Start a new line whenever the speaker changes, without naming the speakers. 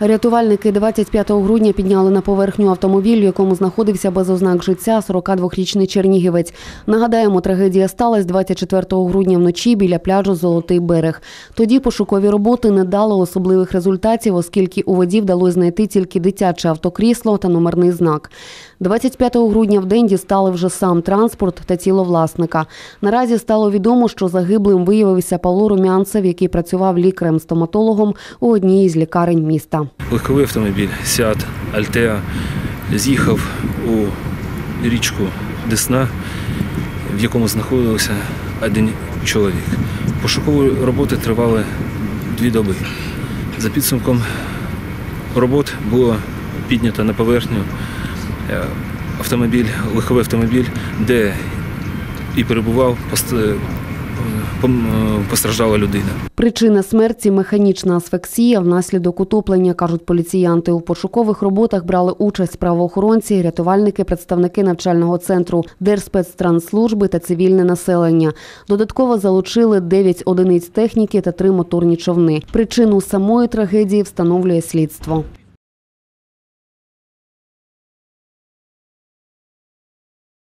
Рятувальники 25 грудня підняли на поверхню автомобіль, в якому знаходився без ознак життя 42-річний чернігівець. Нагадаємо, трагедія сталася 24 грудня вночі біля пляжу Золотий берег. Тоді пошукові роботи не дали особливих результатів, оскільки у воді вдалося знайти тільки дитяче автокрісло та номерний знак. 25 грудня в день дістали вже сам транспорт та тіло власника. Наразі стало відомо, що загиблим виявився Павло Румянцев, який працював лікарем-стоматологом у одній із лікарень міста.
Легковий автомобіль Сіат Альтеа з'їхав у річку Десна, в якому знаходився один чоловік. Пошукові роботи тривали дві доби. За підсумком робот було піднято на поверхню автомобіль, легковий автомобіль, де і перебував е, е, постраждала людина.
Причина смерті механічна асфексія внаслідок утоплення, кажуть поліціянти. У пошукових роботах брали участь правоохоронці, рятувальники, представники навчального центру, Держспецтранслужби та цивільне населення. Додатково залучили 9 одиниць техніки та 3 моторні човни. Причину самої трагедії встановлює слідство.